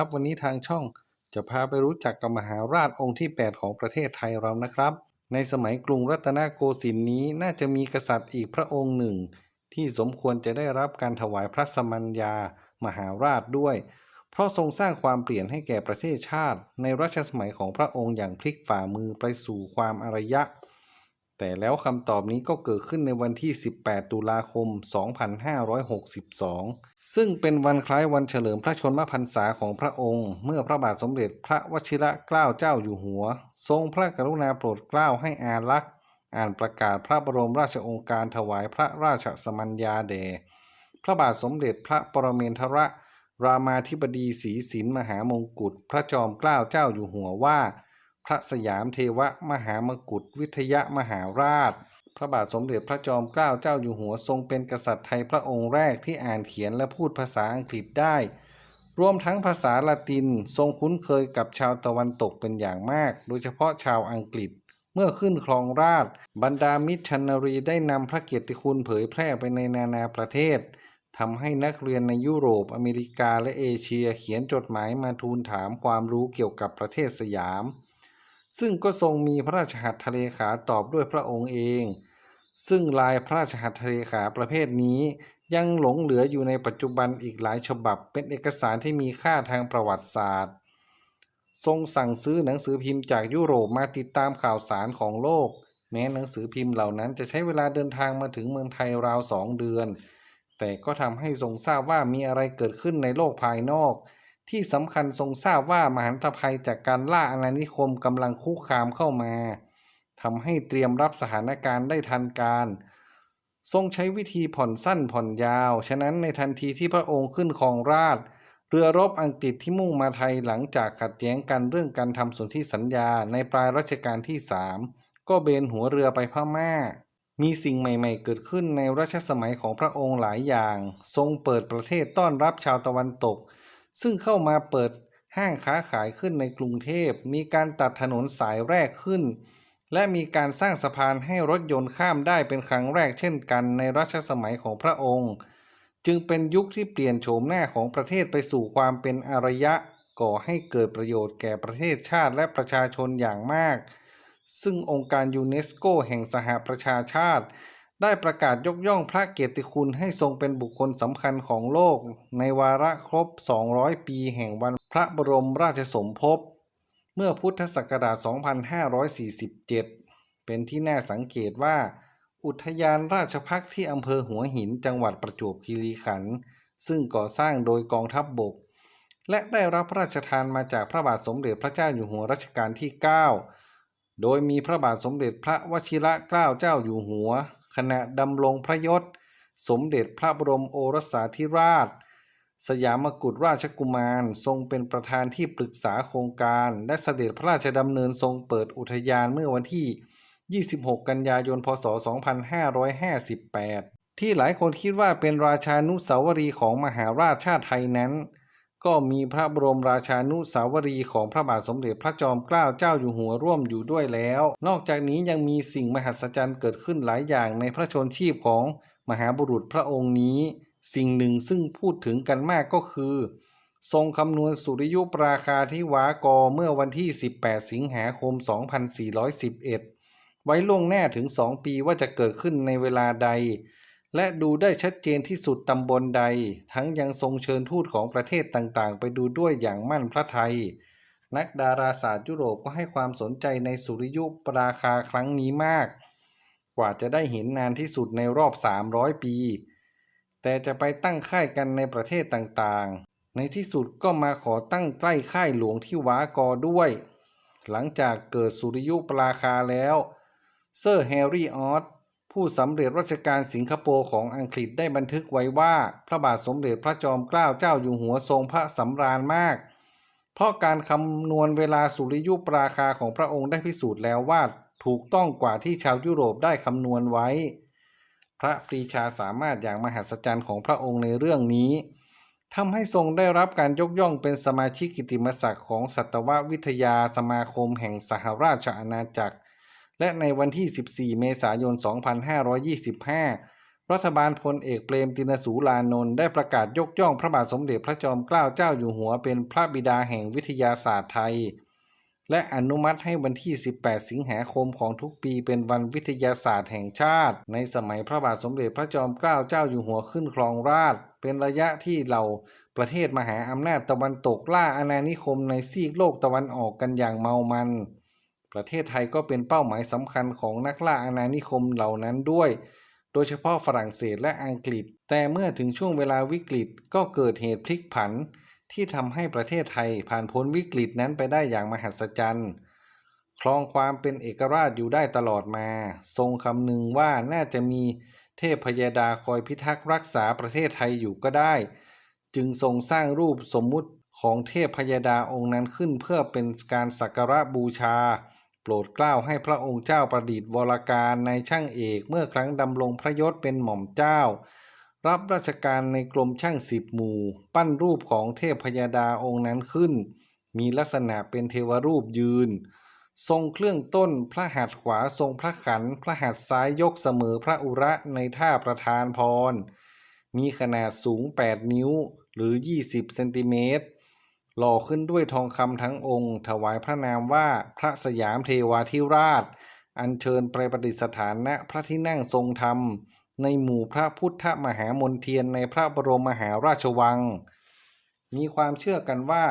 ครับวันนี้ทางช่องจะพาไปรู้จักกับมหาราชองค์ที่ 8 ของประเทศไทยเรานะครับ ในสมัยกรุงรัตนโกสินทร์นี้น่าจะมีกษัตริย์อีกพระองค์หนึ่ง ที่สมควรจะได้รับการถวายพระสมัญญา มหาราชด้วย เพราะทรงสร้างความเปลี่ยนให้แก่ประเทศชาติ ในรัชสมัยของพระองค์อย่างพลิกฝ่ามือไปสู่ความอารยะ แต่แล้วคำตอบนี้ก็เกิดขึ้นในวันที่ 18 ตุลาคม 2562 ซึ่งเป็นวันคล้ายวันเฉลิมพระชนมพรรษาของพระองค์ เมื่อพระบาทสมเด็จพระวชิระเกล้าเจ้าอยู่หัว ทรงพระกรุณาโปรดเกล้าให้อารักษ์ อ่านประกาศพระบรมราชโองการถวายพระราชสมัญญาแด่พระบาทสมเด็จพระปรเมนทรรามาธิบดีศรีสินมหามงกุฎพระจอมเกล้าเจ้าอยู่หัวว่า พระสยามเทวมหามกุฏวิทยมหาราช พระบาทสมเด็จพระจอมเกล้าเจ้าอยู่หัวทรงเป็นกษัตริย์ไทยพระองค์แรกที่อ่านเขียนและพูดภาษาอังกฤษได้ รวมทั้งภาษาละตินทรงคุ้นเคยกับชาวตะวันตกเป็นอย่างมาก โดยเฉพาะชาวอังกฤษเมื่อขึ้นครองราชบรรดามิชชันนารีได้นำพระเกียรติคุณเผยแพร่ไปในนานาประเทศทำให้นักเรียนในยุโรป อเมริกาและเอเชียเขียนจดหมายมาทูลถามความรู้เกี่ยวกับประเทศสยาม ซึ่งก็ทรงมีพระราชหัตถเลขาตอบด้วยพระองค์เอง ซึ่งลายพระราชหัตถเลขาประเภทนี้ยังหลงเหลืออยู่ในปัจจุบันอีกหลายฉบับ เป็นเอกสารที่มีค่าทางประวัติศาสตร์ ทรงสั่งซื้อหนังสือพิมพ์จากยุโรปมาติดตามข่าวสารของโลก แม้หนังสือพิมพ์เหล่านั้นจะใช้เวลาเดินทางมาถึงเมืองไทยราวสองเดือน แต่ก็ทำให้ทรงทราบว่ามีอะไรเกิดขึ้นในโลกภายนอก ที่สำคัญทรงทราบว่ามหันตภัยจากการล่าอาณานิคมกำลังคุกคามเข้ามาทำให้เตรียมรับสถานการณ์ได้ทันการ ทรงใช้วิธีผ่อนสั้นผ่อนยาว ฉะนั้นในทันทีที่พระองค์ขึ้นครองราชเรือรบอังกฤษที่มุ่งมาไทยหลังจากขัดแย้งกันเรื่องการทำสนธิสัญญาในปลายรัชกาลที่สามก็เบนหัวเรือไปพม่า มีสิ่งใหม่ๆ เกิดขึ้นในรัชสมัยของพระองค์หลายอย่าง ทรงเปิดประเทศต้อนรับชาวตะวันตก ซึ่งเข้ามาเปิดห้างค้าขายขึ้นในกรุงเทพ มีการตัดถนนสายแรกขึ้น และมีการสร้างสะพานให้รถยนต์ข้ามได้เป็นครั้งแรกเช่นกันในรัชสมัยของพระองค์ จึงเป็นยุคที่เปลี่ยนโฉมหน้าของประเทศไปสู่ความเป็นอารยะ ก่อให้เกิดประโยชน์แก่ประเทศชาติและประชาชนอย่างมาก ซึ่งองค์การยูเนสโกแห่งสหประชาชาติ ได้ประกาศยกย่องพระเกียรติคุณให้ทรงเป็นบุคคลสำคัญของโลก ในวาระครบ 200 ปีแห่งวันพระบรมราชสมภพ เมื่อพุทธศักราช 2547 เป็นที่น่าสังเกตว่า อุทยานราชพักที่อำเภอหัวหินจังหวัดประจวบคีรีขันธ์ซึ่งก่อสร้างโดยกองทัพบบก และได้รับพระราชทานมาจากพระบาทสมเด็จพระเจ้าอยู่หัวรัชกาลที่ 9 โดยมีพระบาทสมเด็จพระวชิระเกล้าเจ้าอยู่หัว ขณะดำรงพระยศ สมเด็จพระบรมโอรสาธิราช สยามกุฎราชกุมาร ทรงเป็นประธานที่ปรึกษาโครงการ และเสด็จพระราชดำเนินทรงเปิดอุทยานเมื่อวันที่ 26 กันยายน พศ 2558 ที่หลายคนคิดว่าเป็นราชานุสาวรีของมหาราชชาติไทยนั้น ก็มีพระบรมราชานุสาวรีของพระบาทสมเด็จพระจอมเกล้าเจ้าอยู่หัวร่วมอยู่ด้วยแล้ว นอกจากนี้ยังมีสิ่งมหัศจรรย์เกิดขึ้นหลายอย่างในพระชนชีพของมหาบุรุษพระองค์นี้ สิ่งหนึ่งซึ่งพูดถึงกันมากก็คือ ทรงคำนวณสุริยุปราคาที่วากอเมื่อวันที่ 18 สิงหาคม 2411 ไว้ล่วงหน้าถึง 2 ปีว่าจะเกิดขึ้นในเวลาใด และดูได้ชัดเจนที่สุดตำบลใด ทั้งยังทรงเชิญทูตของประเทศต่างๆ ไปดูด้วยอย่างมั่นพระทัย นักดาราศาสตร์ยุโรปก็ให้ความสนใจในสุริยุปราคาครั้งนี้มาก กว่าจะได้เห็นนานที่สุดในรอบ 300 ปี แต่จะไปตั้งค่ายกันในประเทศต่างๆ ในที่สุดก็มาขอตั้งใกล้ค่ายหลวงที่วากอด้วย หลังจากเกิดสุริยุปราคาแล้ว เซอร์แฮร์รี่ออส ผู้สำเร็จราชการสิงคโปร์ของอังกฤษได้บันทึกไว้ว่า พระบาทสมเด็จพระจอมเกล้าเจ้าอยู่หัวทรงพระสำราญมาก เพราะการคำนวณเวลาสุริยุปราคาของพระองค์ได้พิสูจน์แล้วว่า ถูกต้องกว่าที่ชาวยุโรปได้คำนวณไว้ พระปรีชาสามารถอย่างมหัศจรรย์ของพระองค์ในเรื่องนี้ทำให้ทรงได้รับการยกย่องเป็นสมาชิกกิตติมศักดิ์ของสัตววิทยาสมาคมแห่งสหราชอาณาจักร และในวันที่ 14 เมษายน 2525 รัฐบาลพลเอกเปรมตินสูลานนท์ได้ประกาศยกย่องพระบาทสมเด็จพระจอมเกล้าเจ้าอยู่หัวเป็นพระบิดาแห่งวิทยาศาสตร์ไทย และอนุมัติให้วันที่ 18 สิงหาคมของทุกปีเป็นวันวิทยาศาสตร์แห่งชาติ ในสมัยพระบาทสมเด็จพระจอมเกล้าเจ้าอยู่หัวขึ้นครองราชเป็นระยะที่เหล่าประเทศมหาอำนาจตะวันตกล่าอาณานิคมในซีกโลกตะวันออกกันอย่างเมามัน ประเทศไทยก็เป็นเป้าหมายสำคัญของนักล่าอาณานิคมเหล่านั้นด้วย โดยเฉพาะฝรั่งเศสและอังกฤษ แต่เมื่อถึงช่วงเวลาวิกฤตก็เกิดเหตุพลิกผัน ที่ทำให้ประเทศไทยผ่านพ้นวิกฤตนั้นไปได้อย่างมหัศจรรย์ครองความเป็นเอกราชอยู่ได้ตลอดมา ทรงคำนึงว่าน่าจะมีเทพพยดาคอยพิทักษ์รักษาประเทศไทยอยู่ก็ได้ จึงทรงสร้างรูปสมมุติ ของเทพพยดาองค์นั้นขึ้นเพื่อเป็นการสักการะบูชา โปรดเกล้าให้พระองค์เจ้าประดิษฐ์วรการในช่างเอกเมื่อครั้งดำรงพระยศเป็นหม่อมเจ้า รับราชการในกรมช่างสิบหมู่ ปั้นรูปของเทพพยดาองค์นั้นขึ้น มีลักษณะเป็นเทวรูปยืน ทรงเครื่องต้นพระหัตถ์ขวาทรงพระขันพระหัตถ์ซ้ายยกเสมอพระอุระในท่าประธานพรมีขนาดสูง 8 นิ้วหรือ 20 เซนติเมตร หล่อขึ้นด้วยทองคำทั้งองค์ ถวายพระนามว่าพระสยามเทวาธิราช อัญเชิญไปประดิษฐานณพระที่นั่งทรงธรรม ในหมู่พระพุทธมหามนเทียนในพระบรมมหาราชวัง มีความเชื่อกันว่า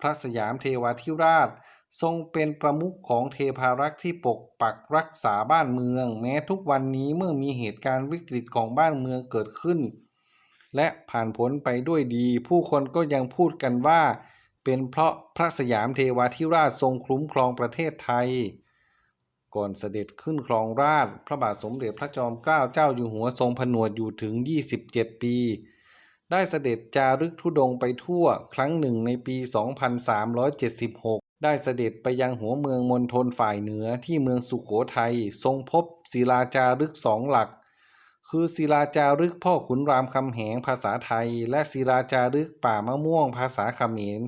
พระสยามเทวาธิราช ทรงเป็นประมุขของเทพารักษ์ที่ปกปักรักษาบ้านเมือง แม้ทุกวันนี้เมื่อมีเหตุการณ์วิกฤตของบ้านเมืองเกิดขึ้นและผ่านพ้นไปด้วยดี ผู้คนก็ยังพูดกันว่า เป็นเพราะพระสยามเทวาธิราชทรงคุ้มครองประเทศไทย ก่อนเสด็จขึ้นครองราชพระบาทสมเด็จพระจอมเกล้าเจ้าอยู่หัวทรงผนวดอยู่ถึง 27 ปี ได้เสด็จจารึกธุดงไปทั่วครั้งหนึ่งในปี 2376ได้เสด็จไปยังหัวเมืองมณฑลฝ่ายเหนือที่เมืองสุขโขทัยทรงพบศิลาจารึกสองหลัก คือศิลาจารึกพ่อขุนรามคำแหงภาษาไทย และศิลาจารึกป่ามะม่วงภาษาเขมร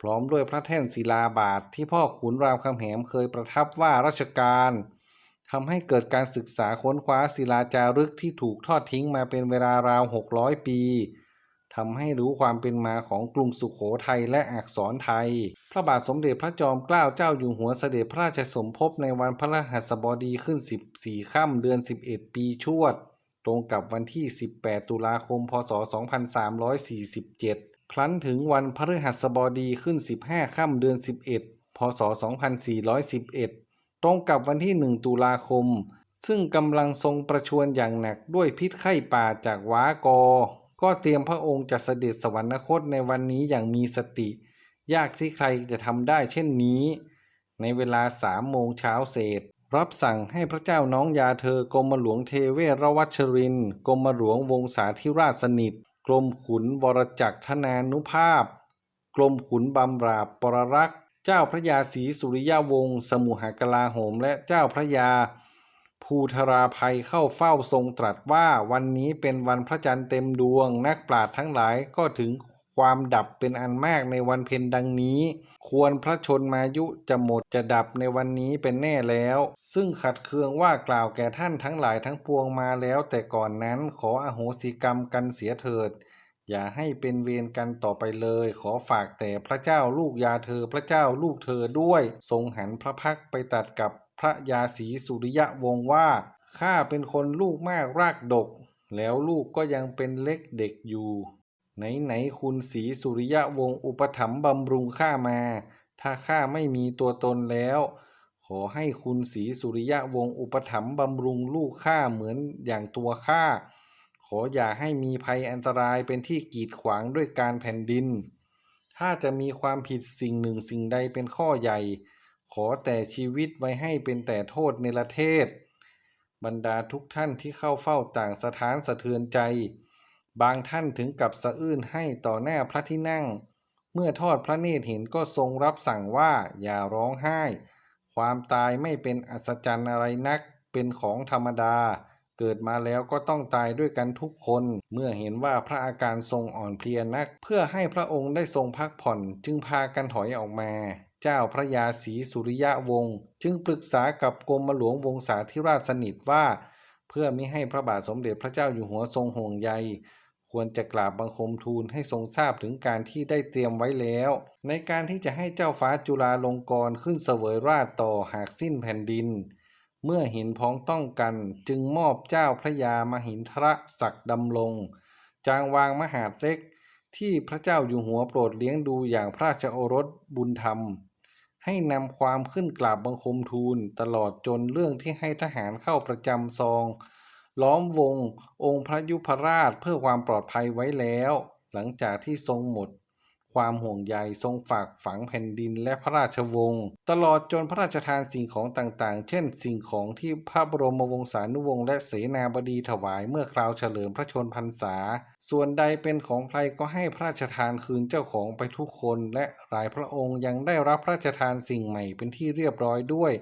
พร้อมด้วยพระแท่นศิลาบาทที่พ่อขุนรามคำแหงเคยประทับว่าราชการทำให้เกิดการศึกษาค้นคว้าศิลาจารึกที่ถูกทอดทิ้งมาเป็นเวลาราว 600 ปีทำให้รู้ความเป็นมาของกรุงสุขโขทัยและอักษรไทย พระบาทสมเด็จพระจอมเกล้าเจ้าอยู่หัวเสด็จพระราชสมภพในวันพระรหัสบดีขึ้น 14 ค่ำเดือน 11 ปีชวด ตรงกับวันที่ 18 ตุลาคม พศ 2347 ครั้นถึงวันพฤหัสบดีขึ้น 15 ค่ำเดือน 11 พศ 2411 ตรงกับวันที่ 1 ตุลาคม ซึ่งกำลังทรงประชวรอย่างหนักด้วยพิษไข้ป่าจากว้ากอ ก็เตรียมพระองค์จะเสด็จสวรรคตในวันนี้อย่างมีสติ ยากที่ใครจะทำได้เช่นนี้ ในเวลาสามโมงเช้าเศษ รับสั่งให้พระเจ้าน้องยาเธอกรมหลวงเทเวรวัชรินกรมหลวงวงศาธิราชสนิท กรมขุนวรจักรธนานุภาพ กรมขุนบำราบปรรักษ์ เจ้าพระยาศรีสุริยาวงศ์สมุหกลาโหม และเจ้าพระยา ภูธราภัยเข้าเฝ้าทรงตรัสว่าวันนี้เป็นวันพระจันทร์เต็มดวงนักปราชญ์ทั้งหลายก็ถึง ความดับเป็นอันมากในวันเพ็ญดังนี้ ควรพระชนมายุจะหมดจะดับในวันนี้เป็นแน่แล้ว ซึ่งขัดเคืองว่ากล่าวแก่ท่านทั้งหลายทั้งปวงมาแล้ว แต่ก่อนนั้นขออโหสิกรรมกันเสียเถิด อย่าให้เป็นเวรกันต่อไปเลย ขอฝากแต่พระเจ้าลูกยาเธอพระเจ้าลูกเธอด้วย ทรงหันพระพักไปตัดกับพระยาศรีสุริยะวงว่าข้าเป็นคนลูกมากรากดก แล้วลูกก็ยังเป็นเล็กเด็กอยู่ ไหนไหนคุณศรีสุริยะวงศ์อุปถัมภ์บำรุงข้ามา ถ้าข้าไม่มีตัวตนแล้ว ขอให้คุณศรีสุริยะวงศ์อุปถัมภ์บำรุงลูกข้าเหมือนอย่างตัวข้า ขออย่าให้มีภัยอันตรายเป็นที่กีดขวางด้วยการแผ่นดิน ถ้าจะมีความผิดสิ่งหนึ่งสิ่งใดเป็นข้อใหญ่ ขอแต่ชีวิตไว้ให้เป็นแต่โทษในประเทศ บรรดาทุกท่านที่เข้าเฝ้าต่างสถานสะเทือนใจ บางท่านถึงกับสะอื้นให้ต่อหน้าพระที่นั่ง เมื่อทอดพระเนตรเห็นก็ทรงรับสั่งว่าอย่าร้องไห้ ความตายไม่เป็นอัศจรรย์อะไรนัก เป็นของธรรมดา เกิดมาแล้วก็ต้องตายด้วยกันทุกคน เมื่อเห็นว่าพระอาการทรงอ่อนเพลียนัก เพื่อให้พระองค์ได้ทรงพักผ่อนจึงพากันถอยออกมา เจ้าพระยาศรีสุริยะวงศ์จึงปรึกษากับกรมหลวงวงศาธิราชสนิทว่าเพื่อมิให้พระบาทสมเด็จพระเจ้าอยู่หัวทรงห่วงใย ควรจะกราบบังคมทูลให้ทรงทราบถึงการที่ได้เตรียมไว้แล้ว ในการที่จะให้เจ้าฟ้าจุฬาลงกรณ์ขึ้นเสวยราชต่อหากสิ้นแผ่นดิน เมื่อเห็นพ้องต้องกันจึงมอบเจ้าพระยามหินทรศักดิ์ดำรงจางวางมหาดเล็ก ที่พระเจ้าอยู่หัวโปรดเลี้ยงดูอย่างพระราชโอรสบุญธรรม ให้นำความขึ้นกราบบังคมทูลตลอดจนเรื่องที่ให้ทหารเข้าประจำซอง ล้อมวงองค์พระยุพราชเพื่อความปลอดภัยไว้แล้ว หลังจากที่ทรงหมด ความห่วงใยทรงฝากฝังแผ่นดินและพระราชวงศ์ตลอดจนพระราชทานสิ่งของต่างๆ เช่น สิ่งของที่พระบรมวงศานุวงศ์และเสนาบดีถวายเมื่อคราวเฉลิมพระชนพรรษา ส่วนใดเป็นของใครก็ให้พระราชทานคืนเจ้าของไปทุกคนและหลายพระองค์ยังได้รับพระราชทานสิ่งใหม่เป็นที่เรียบร้อยด้วย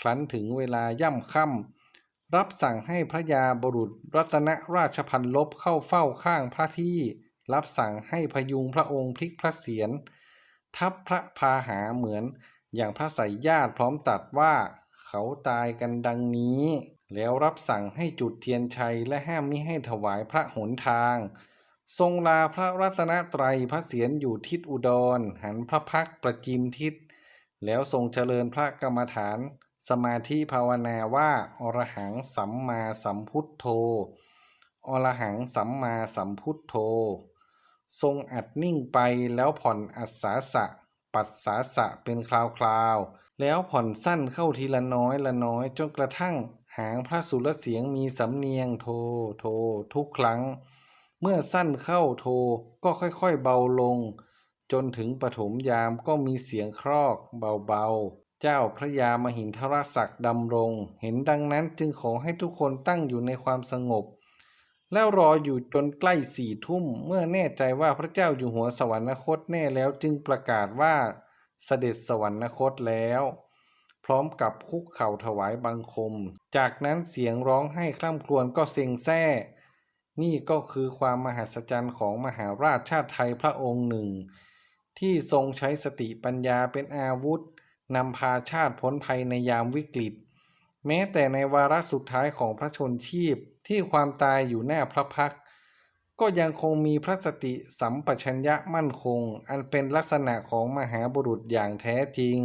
ครั้นถึงเวลาย่ำค่ำ รับสั่งให้พระยาบรุษรัตนราชพันลบเข้าเฝ้าข้างพระที่ รับสั่งให้พยุงพระองค์พลิกพระเศียรทับพระพาหาเหมือน อย่างพระสายญาติพร้อมตัดว่า เขาตายกันดังนี้ แล้วรับสั่งให้จุดเทียนชัยและห้ามมิให้ถวายพระหนทาง ทรงลาพระรัตนตรัยพระเศียรอยู่ทิศอุดร หันพระพักประจิมทิศ แล้วทรงเจริญพระกรรมฐาน สมาธิภาวนาว่าอรหังสัมมาสัมพุทโธ อรหังสัมมาสัมพุทโธ ทรงอัดนิ่งไปแล้วผ่อนอัศสาสะ ปัสสาสะเป็นคราวๆ แล้วผ่อนสั้นเข้าทีละน้อยละน้อยจนกระทั่งหางพระสุรเสียงมีสำเนียงโทโททุกครั้ง เมื่อสั้นเข้าโทก็ค่อยๆเบาลง จนถึงปฐมยามก็มีเสียงครอกเบาๆ เจ้าพระยามหินทรศักดิ์ดำรง เห็นดังนั้นจึงขอให้ทุกคนตั้งอยู่ในความสงบ แล้วรออยู่จนใกล้สี่ทุ่ม เมื่อแน่ใจว่าพระเจ้าอยู่หัวสวรรคตแน่แล้วจึงประกาศว่าเสด็จสวรรคตแล้ว พร้อมกับคุกเข่าถวายบังคม จากนั้นเสียงร้องไห้คร่ำครวญก็เซ็งแซ่นี่ก็คือความมหัศจรรย์ของมหาราชชาติไทยพระองค์หนึ่ง ที่ทรงใช้สติปัญญาเป็นอาวุธ นำพาชาติพ้นภัยในยามวิกฤต แม้แต่ในวาระสุดท้ายของพระชนชีพที่ความตายอยู่หน้าพระพัก ก็ยังคงมีพระสติสัมปชัญญะมั่นคง อันเป็นลักษณะของมหาบุรุษอย่างแท้จริง